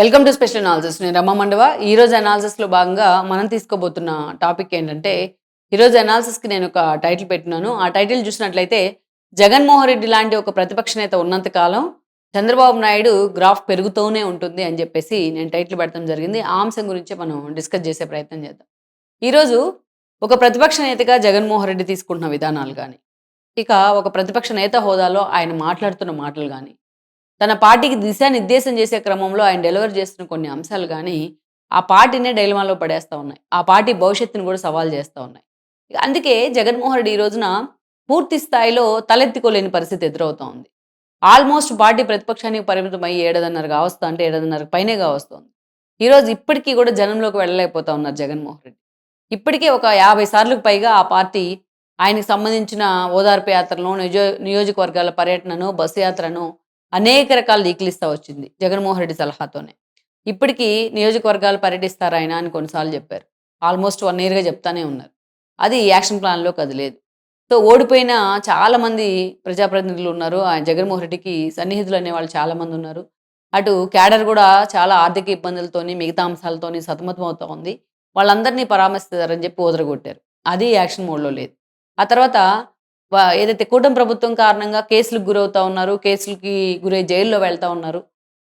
Welcome to special analysis నేను రమ్మ మండవ. ఈ రోజు భాగంగా మనం తీసుకోబోతున్న టాపిక్ ఏంటంటే ఈరోజు అనాలిసిస్కి నేను ఒక టైటిల్ పెట్టినాను. ఆ టైటిల్ చూసినట్లయితే జగన్మోహన్ రెడ్డి లాంటి ఒక ప్రతిపక్ష నేత ఉన్నంత కాలం చంద్రబాబు నాయుడు గ్రాఫ్ పెరుగుతూనే ఉంటుంది అని చెప్పేసి నేను టైటిల్ పెడతాం జరిగింది. ఆ అంశం గురించి మనం డిస్కస్ చేసే ప్రయత్నం చేద్దాం. ఈరోజు ఒక ప్రతిపక్ష నేతగా జగన్మోహన్ రెడ్డి తీసుకుంటున్న విధానాలు కానీ ఇక ఒక ప్రతిపక్ష నేత హోదాలో ఆయన మాట్లాడుతున్న మాటలు కానీ తన పార్టీకి దిశానిర్దేశం చేసే క్రమంలో ఆయన డెలివర్ చేస్తున్న కొన్ని అంశాలు కానీ ఆ పార్టీనే డైలమాలో పడేస్తూ ఉన్నాయి. ఆ పార్టీ భవిష్యత్తును కూడా సవాల్ చేస్తూ ఉన్నాయి. అందుకే జగన్మోహన్ రెడ్డి ఈ రోజున పూర్తి స్థాయిలో తలెత్తుకోలేని పరిస్థితి ఎదురవుతూ ఉంది. ఆల్మోస్ట్ పార్టీ ప్రతిపక్షానికి పరిమితం అయ్యి ఏడాదిన్నర కావస్తా అంటే ఏడాదిన్నర పైనే కావస్తుంది ఈరోజు ఇప్పటికీ కూడా జనంలోకి వెళ్ళలేకపోతా ఉన్నారు జగన్మోహన్ రెడ్డి. ఇప్పటికే ఒక యాభై సార్లకు పైగా ఆ పార్టీ ఆయనకు సంబంధించిన ఓదార్పు యాత్రలను నియోజకవర్గాల పర్యటనను బస్సు యాత్రను అనేక రకాల లీకులు ఇస్తా వచ్చింది జగన్మోహన్ రెడ్డి సలహాతోనే. ఇప్పటికీ నియోజకవర్గాలు పర్యటిస్తారు ఆయన అని కొన్నిసార్లు చెప్పారు. ఆల్మోస్ట్ వన్ ఇయర్గా చెప్తానే ఉన్నారు. అది యాక్షన్ ప్లాన్లో కదిలేదు సో ఓడిపోయిన చాలామంది ప్రజాప్రతినిధులు ఉన్నారు. ఆయన జగన్మోహన్ రెడ్డికి సన్నిహితులు అనే వాళ్ళు చాలామంది ఉన్నారు. అటు క్యాడర్ కూడా చాలా ఆర్థిక ఇబ్బందులతోని మిగతా అంశాలతోని సతమతం ఉంది. వాళ్ళందరినీ పరామర్శిస్తారని చెప్పి ఓదరగొట్టారు. అది యాక్షన్ మోడ్లో లేదు. ఆ తర్వాత ఏదైతే కూటమి ప్రభుత్వం కారణంగా కేసులకు గురవుతా ఉన్నారు కేసులకి గురై జైల్లో వెళ్తా ఉన్నారు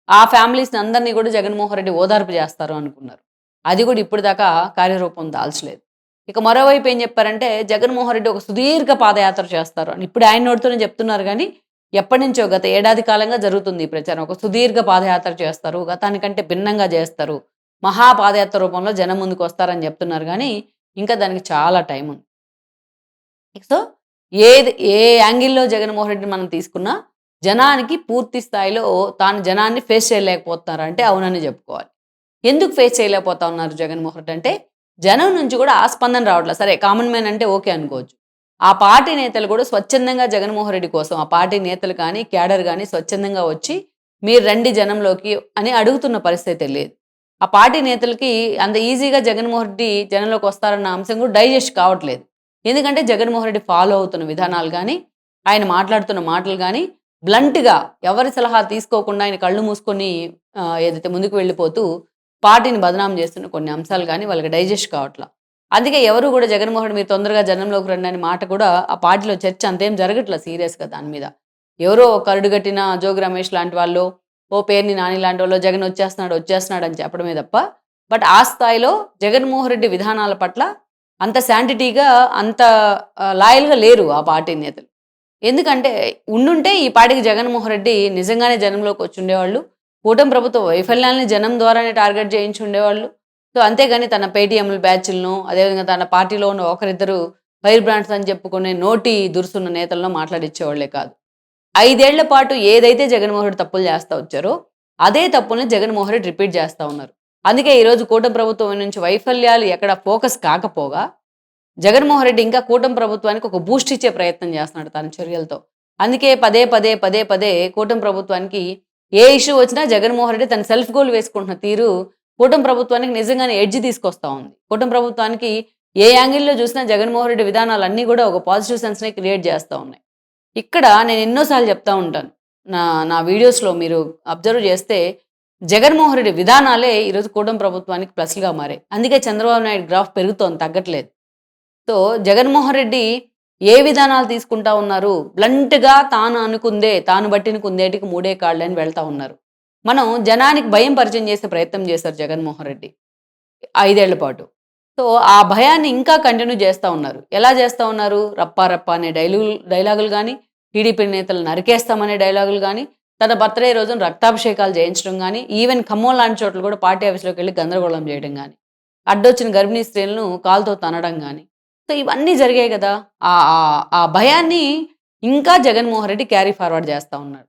ఆ ఫ్యామిలీస్ని అందరినీ కూడా జగన్మోహన్ రెడ్డి ఓదార్పు చేస్తారు అనుకున్నారు. అది కూడా ఇప్పుడు దాకా కార్యరూపం దాల్చలేదు. ఇక మరోవైపు ఏం చెప్పారంటే జగన్మోహన్ రెడ్డి ఒక సుదీర్ఘ పాదయాత్ర చేస్తారు అని. ఇప్పుడు ఆయన నోటితోనే చెప్తున్నారు కానీ ఎప్పటి నుంచో గత ఏడాది కాలంగా జరుగుతుంది ఈ ప్రచారం. ఒక సుదీర్ఘ పాదయాత్ర చేస్తారు గతానికంటే భిన్నంగా చేస్తారు. మహా పాదయాత్ర రూపంలో జనం ముందుకు వస్తారని చెప్తున్నారు కానీ ఇంకా దానికి చాలా టైం ఉంది. సో ఏది ఏ యాంగిల్లో జగన్మోహన్ రెడ్డి మనం తీసుకున్నా జనానికి పూర్తి స్థాయిలో తాను జనాన్ని ఫేస్ చేయలేకపోతున్నారు అంటే అవునని చెప్పుకోవాలి. ఎందుకు ఫేస్ చేయలేకపోతా ఉన్నారు జగన్మోహన్ రెడ్డి అంటే జనం నుంచి కూడా ఆ స్పందన రావట్లేదు. సరే కామన్ మ్యాన్ అంటే ఓకే అనుకోవచ్చు. ఆ పార్టీ నేతలు కూడా స్వచ్ఛందంగా జగన్మోహన్ రెడ్డి కోసం ఆ పార్టీ నేతలు కానీ క్యాడర్ కానీ స్వచ్ఛందంగా వచ్చి మీరు రండి జనంలోకి అని అడుగుతున్న పరిస్థితి లేదు. ఆ పార్టీ నేతలకి అంత ఈజీగా జగన్మోహన్ రెడ్డి జనంలోకి వస్తారన్న అంశం కూడా డైజెస్ట్ కావట్లేదు. ఎందుకంటే జగన్మోహన్ రెడ్డి ఫాలో అవుతున్న విధానాలు కానీ ఆయన మాట్లాడుతున్న మాటలు కానీ బ్లంట్గా ఎవరి సలహా తీసుకోకుండా ఆయన కళ్ళు మూసుకొని ఏదైతే ముందుకు వెళ్ళిపోతూ పార్టీని బదనాం చేస్తున్న కొన్ని అంశాలు కానీ వాళ్ళకి డైజెస్ట్ కావట్లా. అందుకే ఎవరు కూడా జగన్మోహన్ రెడ్డి మీరు తొందరగా జనంలోకి రండి అనే మాట కూడా ఆ పార్టీలో చర్చ అంతేం జరగట్లా సీరియస్గా దాని మీద. ఎవరో కరుడుగట్టిన జోగి రమేష్ లాంటి వాళ్ళు ఓ పేరుని నాని లాంటి వాళ్ళు జగన్ వచ్చేస్తున్నాడు వచ్చేస్తున్నాడు అని చెప్పడమే తప్ప బట్ ఆ స్థాయిలో జగన్మోహన్ రెడ్డి విధానాల పట్ల అంత శాంటిటీగా అంత లాయల్గా లేరు ఆ పార్టీ నేతలు. ఎందుకంటే ఉండుంటే ఈ పార్టీకి జగన్మోహన్ రెడ్డి నిజంగానే జనంలోకి వచ్చి ఉండేవాళ్ళు. కూటమి ప్రభుత్వ వైఫల్యాన్ని జనం ద్వారానే టార్గెట్ చేయించి ఉండేవాళ్ళు. సో అంతేగాని తన పేటీఎంల బ్యాచ్లను అదేవిధంగా తన పార్టీలో ఉన్న ఒకరిద్దరు ఫైర్ బ్రాండ్స్ అని చెప్పుకునే నోటి దురుసున్న నేతలను మాట్లాడిచ్చేవాళ్ళే కాదు. ఐదేళ్ళ పాటు ఏదైతే జగన్మోహన్ రెడ్డి తప్పులు చేస్తూ వచ్చారో అదే తప్పుల్ని జగన్మోహన్ రెడ్డి రిపీట్ చేస్తూ ఉన్నారు. అందుకే ఈరోజు కూటమి ప్రభుత్వం నుంచి వైఫల్యాలు ఎక్కడ ఫోకస్ కాకపోగా జగన్మోహన్ రెడ్డి ఇంకా కూటమి ప్రభుత్వానికి ఒక బూస్ట్ ఇచ్చే ప్రయత్నం చేస్తున్నాడు తన చర్యలతో. అందుకే పదే పదే పదే పదే కూటమి ప్రభుత్వానికి ఏ ఇష్యూ వచ్చినా జగన్మోహన్ రెడ్డి తన సెల్ఫ్ గోల్ వేసుకుంటున్న తీరు కూటమి ప్రభుత్వానికి నిజంగానే ఎడ్జ్ తీసుకొస్తా ఉంది. కూటమి ప్రభుత్వానికి ఏ యాంగిల్లో చూసినా జగన్మోహన్ రెడ్డి విధానాలు అన్నీ కూడా ఒక పాజిటివ్ సెన్స్నే క్రియేట్ చేస్తూ ఉన్నాయి. ఇక్కడ నేను ఎన్నోసార్లు చెప్తా ఉంటాను. నా నా వీడియోస్లో మీరు అబ్జర్వ్ చేస్తే జగన్మోహన్ రెడ్డి విధానాలే ఈరోజు కూటమి ప్రభుత్వానికి ప్లస్లుగా మారాయి. అందుకే చంద్రబాబు నాయుడు గ్రాఫ్ పెరుగుతోంది తగ్గట్లేదు. సో జగన్మోహన్ రెడ్డి ఏ విధానాలు తీసుకుంటా ఉన్నారు? బ్లంట్గా తాను అనుకుందే తాను బట్టిన కుందేటికి మూడే కాళ్ళు అని వెళ్తా ఉన్నారు. మనం జనానికి భయం పరిచయం చేసే ప్రయత్నం చేశారు జగన్మోహన్ రెడ్డి ఐదేళ్ళ పాటు. సో ఆ భయాన్ని ఇంకా కంటిన్యూ చేస్తూ ఉన్నారు. ఎలా చేస్తూ ఉన్నారు? రప్పా రప్పా అనే డైలాగులు డైలాగులు కానీ టీడీపీ నేతలు నరికేస్తామనే డైలాగులు కానీ తన బర్త్డే రోజున రక్తాభిషేకాలు చేయించడం కానీ ఈవెన్ ఖమ్మం లాంటి చోట్ల కూడా పార్టీ ఆఫీస్లోకి వెళ్ళి గందరగోళం చేయడం కానీ అడ్డొచ్చిన గర్భిణీ స్త్రీలను కాలుతో తనడం కానీ సో ఇవన్నీ జరిగాయి కదా. ఆ ఆ- భయాన్ని ఇంకా జగన్మోహన్ రెడ్డి క్యారీ ఫార్వర్డ్ చేస్తూ ఉన్నారు.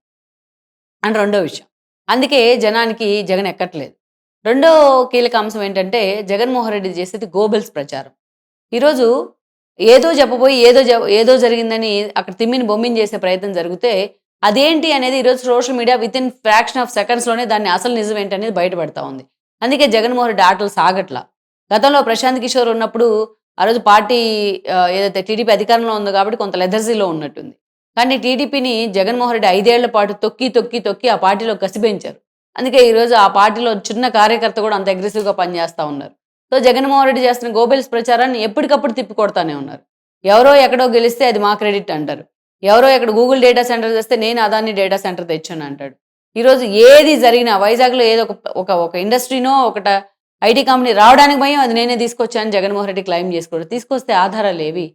అండ్ రెండో విషయం. అందుకే జనానికి జగన్ ఎక్కట్లేదు. రెండో కీలక అంశం ఏంటంటే జగన్మోహన్ రెడ్డి చేసేది గోబెల్స్ ప్రచారం. ఈరోజు ఏదో చెప్పబోయి ఏదో జ- ఏదో జరిగిందని అక్కడ తిమ్మిని బొమ్మిని చేసే ప్రయత్నం జరిగితే అదేంటి అనేది ఈరోజు social media within fraction of సెకండ్స్లోనే దాన్ని అసలు నిజం ఏంటనేది అనేది బయటపడతా ఉంది. అందుకే జగన్మోహన్ రెడ్డి ఆటలు సాగట్లా. గతంలో ప్రశాంత్ కిషోర్ ఉన్నప్పుడు ఆ రోజు పార్టీ ఏదైతే టీడీపీ అధికారంలో ఉందో కాబట్టి కొంత లెథర్జీలో ఉన్నట్టుంది. కానీ టీడీపీని జగన్మోహన్ రెడ్డి ఐదేళ్ళ పాటు తొక్కి తొక్కి తొక్కి ఆ పార్టీలో కసిపెంచారు. అందుకే ఈరోజు ఆ పార్టీలో చిన్న కార్యకర్త కూడా అంత అగ్రెసివ్గా పనిచేస్తూ ఉన్నారు. సో జగన్మోహన్ రెడ్డి చేస్తున్న గోబెల్స్ ప్రచారాన్ని ఎప్పటికప్పుడు తిప్పి కొడతానే ఉన్నారు. ఎవరో ఎక్కడో గెలిస్తే అది మా క్రెడిట్ అంటారు. ఎవరో ఇక్కడ గూగుల్ డేటా సెంటర్ తెస్తే నేను అదాన్ని డేటా సెంటర్ తెచ్చాను అంటాడు. ఈరోజు ఏది జరిగినా వైజాగ్లో ఏదో ఒక ఒక ఒక ఇండస్ట్రీనో ఒకట ఐటీ కంపెనీ రావడానికి భయం అది నేనే తీసుకొచ్చాను జగన్మోహన్ రెడ్డి క్లైమ్ చేసుకోవడం తీసుకొస్తే ఆధారాలు ఏవి?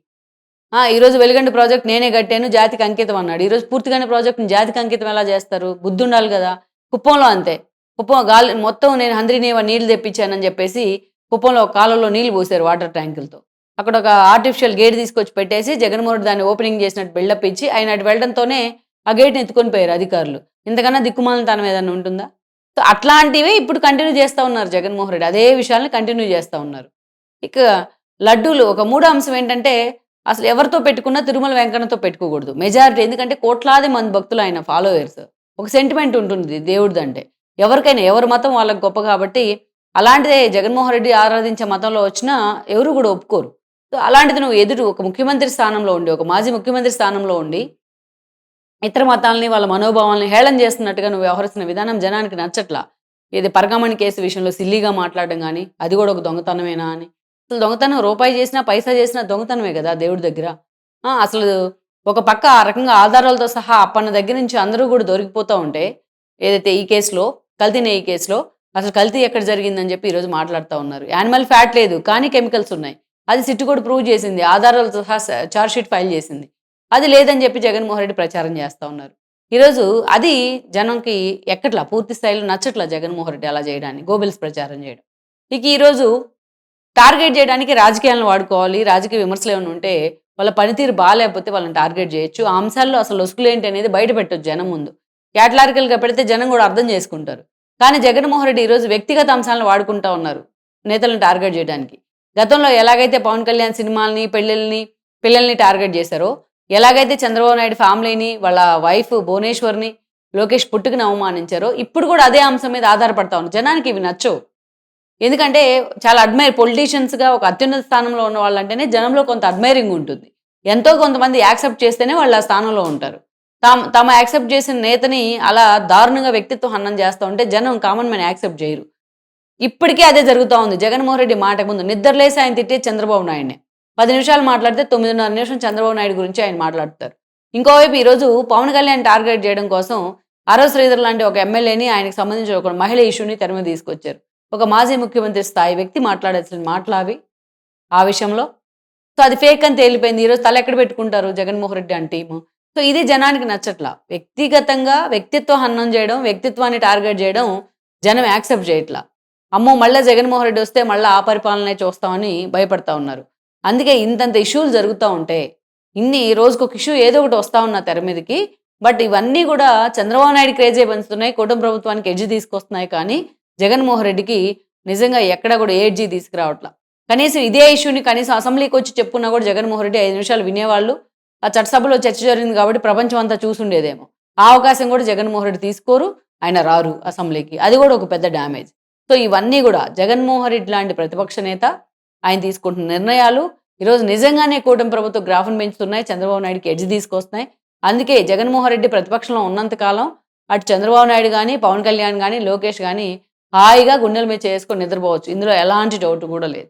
ఆ, ఈరోజు వెలుగండి ప్రాజెక్ట్ నేనే కట్టాను జాతికి అంకితం అన్నాడు. ఈరోజు పూర్తిగానే ప్రాజెక్ట్ని జాతికి అంకితం ఎలా చేస్తారు? బుద్ధి ఉండాలి కదా. కుప్పంలో అంతే. కుప్పం గాలి మొత్తం నేను హంద్రీనేవ నీళ్ళు తెప్పించానని చెప్పేసి కుప్పంలో కాలంలో నీళ్ళు పోసారు వాటర్ ట్యాంకులతో. అక్కడ ఒక ఆర్టిఫిషియల్ గేట్ తీసుకొచ్చి పెట్టేసి జగన్మోహన్ రెడ్డి దాన్ని ఓపెనింగ్ చేసినట్టు బిల్డప్ ఇచ్చి ఆయన అటు వెళ్ళడంతోనే ఆ గేట్ని ఎత్తుకొని పోయారు అధికారులు. ఇంతకన్నా దిక్కుమాలిన తనం ఏదైనా ఉంటుందా? సో అట్లాంటివే ఇప్పుడు కంటిన్యూ చేస్తూ ఉన్నారు జగన్మోహన్ రెడ్డి. అదే విషయాలను కంటిన్యూ చేస్తూ ఉన్నారు. ఇక లడ్డూలు ఒక మూడో అంశం ఏంటంటే అసలు ఎవరితో పెట్టుకున్నా తిరుమల వెంకన్నతో పెట్టుకోకూడదు. మెజారిటీ ఎందుకంటే కోట్లాది మంది భక్తులు ఆయన ఫాలోయర్స్ ఒక సెంటిమెంట్ ఉంటుంది దేవుడిది అంటే. ఎవరికైనా ఎవరి మతం వాళ్ళకి గొప్ప కాబట్టి అలాంటిదే జగన్మోహన్ రెడ్డి ఆరాధించే మతంలో వచ్చినా ఎవరు కూడా ఒప్పుకోరు. సో అలాంటిది నువ్వు ఎదురు ఒక ముఖ్యమంత్రి స్థానంలో ఉండి ఒక మాజీ ముఖ్యమంత్రి స్థానంలో ఉండి ఇతర మతాలని వాళ్ళ మనోభావాలని హేళన చేస్తున్నట్టుగా నువ్వు వ్యవహరిస్తున్న విధానం జనానికి నచ్చట్లా? ఇది పరగమణి కేసు విషయంలో సిల్లీగా మాట్లాడడం కానీ అది కూడా ఒక దొంగతనమేనా అని? అసలు దొంగతనం రూపాయి చేసినా పైసా చేసినా దొంగతనమే కదా దేవుడి దగ్గర? అసలు ఒక పక్క ఆ రకంగా ఆధారాలతో సహా అప్పన్న దగ్గర నుంచి అందరూ కూడా దొరికిపోతూ ఉంటే ఏదైతే ఈ కేసులో కల్తీనే ఈ కేసులో అసలు కల్తీ ఎక్కడ జరిగిందని చెప్పి ఈరోజు మాట్లాడుతూ ఉన్నారు. యానిమల్ ఫ్యాట్ లేదు కానీ కెమికల్స్ ఉన్నాయి. అది సిట్టు కూడా ప్రూవ్ చేసింది ఆధారాలతో సహా చార్జ్ షీట్ ఫైల్ చేసింది. అది లేదని చెప్పి జగన్మోహన్ రెడ్డి ప్రచారం చేస్తూ ఉన్నారు. ఈరోజు అది జనంకి ఎక్కట్లా పూర్తి స్థాయిలో నచ్చట్లా జగన్మోహన్ రెడ్డి అలా చేయడానికి గోబెల్స్ ప్రచారం చేయడం. ఇక ఈరోజు టార్గెట్ చేయడానికి రాజకీయాలను వాడుకోవాలి రాజకీయ విమర్శలు ఏమైనా ఉంటే వాళ్ళ పనితీరు బాగాలేకపోతే వాళ్ళని టార్గెట్ చేయొచ్చు. ఆ అంశాల్లో అసలు లొసుకులు ఏంటి అనేది బయట పెట్టొచ్చు జనం ముందు. క్యాటలారికల్గా పెడితే జనం కూడా అర్థం చేసుకుంటారు. కానీ జగన్మోహన్ రెడ్డి ఈరోజు వ్యక్తిగత అంశాలను వాడుకుంటా ఉన్నారు నేతలను టార్గెట్ చేయడానికి. గతంలో ఎలాగైతే పవన్ కళ్యాణ్ సినిమాల్ని పెళ్ళిళ్ళని పిల్లల్ని టార్గెట్ చేశారో ఎలాగైతే చంద్రబాబు నాయుడు ఫ్యామిలీని వాళ్ళ వైఫ్ భువనేశ్వర్ని లోకేష్ పుట్టుకుని అవమానించారో ఇప్పుడు కూడా అదే అంశం మీద ఆధారపడతా ఉన్నారు. జనానికి ఇవి నచ్చవు. ఎందుకంటే చాలా అడ్మైర్ పొలిటీషియన్స్గా ఒక అత్యున్నత స్థానంలో ఉన్న వాళ్ళంటేనే జనంలో కొంత అడ్మైరింగ్ ఉంటుంది. ఎంతో కొంతమంది యాక్సెప్ట్ చేస్తేనే వాళ్ళు ఆ స్థానంలో ఉంటారు. తాము తాము యాక్సెప్ట్ చేసిన నేతని అలా దారుణంగా వ్యక్తిత్వ హనం చేస్తూ ఉంటే జనం కామన్ మ్యాన్ యాక్సెప్ట్ చేయరు. ఇప్పటికీ అదే జరుగుతూ ఉంది. జగన్మోహన్ రెడ్డి మాటకు ముందు నిద్రలేసి ఆయన తిట్టే చంద్రబాబు నాయుడిని. పది నిమిషాలు మాట్లాడితే తొమ్మిదిన్నర నిమిషం చంద్రబాబు నాయుడు గురించి ఆయన మాట్లాడతారు. ఇంకోవైపు ఈరోజు పవన్ కళ్యాణ్ టార్గెట్ చేయడం కోసం అరవ శ్రీధర్ లాంటి ఒక ఎమ్మెల్యేని ఆయనకు సంబంధించిన ఒక మహిళ ఇష్యూని తెర తీసుకొచ్చారు. ఒక మాజీ ముఖ్యమంత్రి స్థాయి వ్యక్తి మాట్లాడాల్సిన మాట్లావి ఆ విషయంలో సో అది ఫేక్ అని తేలిపోయింది. ఈరోజు తల ఎక్కడ పెట్టుకుంటారు జగన్మోహన్ రెడ్డి అంటే టీము? సో ఇది జనానికి నచ్చట్లా. వ్యక్తిగతంగా వ్యక్తిత్వ హన్నం చేయడం వ్యక్తిత్వాన్ని టార్గెట్ చేయడం జనం యాక్సెప్ట్ చేయట్లా. అమ్మో మళ్ళీ జగన్మోహన్ రెడ్డి వస్తే మళ్ళీ ఆ పరిపాలనే చూస్తామని భయపడతా ఉన్నారు. అందుకే ఇంతంత ఇష్యూలు జరుగుతూ ఉంటే ఇన్ని రోజుకు ఒక ఇష్యూ ఏదో ఒకటి వస్తా ఉన్న తెర మీదకి బట్ ఇవన్నీ కూడా చంద్రబాబు నాయుడు క్రేజే పెంచుతున్నాయి కుటుంబ ప్రభుత్వానికి ఎడ్జి తీసుకొస్తున్నాయి కానీ జగన్మోహన్ రెడ్డికి నిజంగా ఎక్కడ కూడా ఏడ్జి తీసుకురావట్లా. కనీసం ఇదే ఇష్యూని కనీసం అసెంబ్లీకి వచ్చి చెప్పున్నా కూడా జగన్మోహన్ రెడ్డి ఐదు నిమిషాలు వినేవాళ్ళు. ఆ చట్టసభలో చర్చ జరిగింది కాబట్టి ప్రపంచం అంతా చూసుండేదేమో. ఆ అవకాశం కూడా జగన్మోహన్ రెడ్డి తీసుకోరు ఆయన రారు అసెంబ్లీకి. అది కూడా ఒక పెద్ద డ్యామేజ్. సో ఇవన్నీ కూడా జగన్మోహన్ రెడ్డి లాంటి ప్రతిపక్ష నేత ఆయన తీసుకుంటున్న నిర్ణయాలు ఈరోజు నిజంగానే కూటమి ప్రభుత్వ గ్రాఫ్ను పెంచుతున్నాయి చంద్రబాబు నాయుడుకి ఎడ్జ్ తీసుకొస్తున్నాయి. అందుకే జగన్మోహన్ రెడ్డి ప్రతిపక్షంలో ఉన్నంతకాలం అటు చంద్రబాబు నాయుడు కానీ పవన్ కళ్యాణ్ కానీ లోకేష్ కానీ హాయిగా గుండెల మీద చేసుకొని నిద్రపోవచ్చు. ఇందులో ఎలాంటి డౌట్ కూడా లేదు.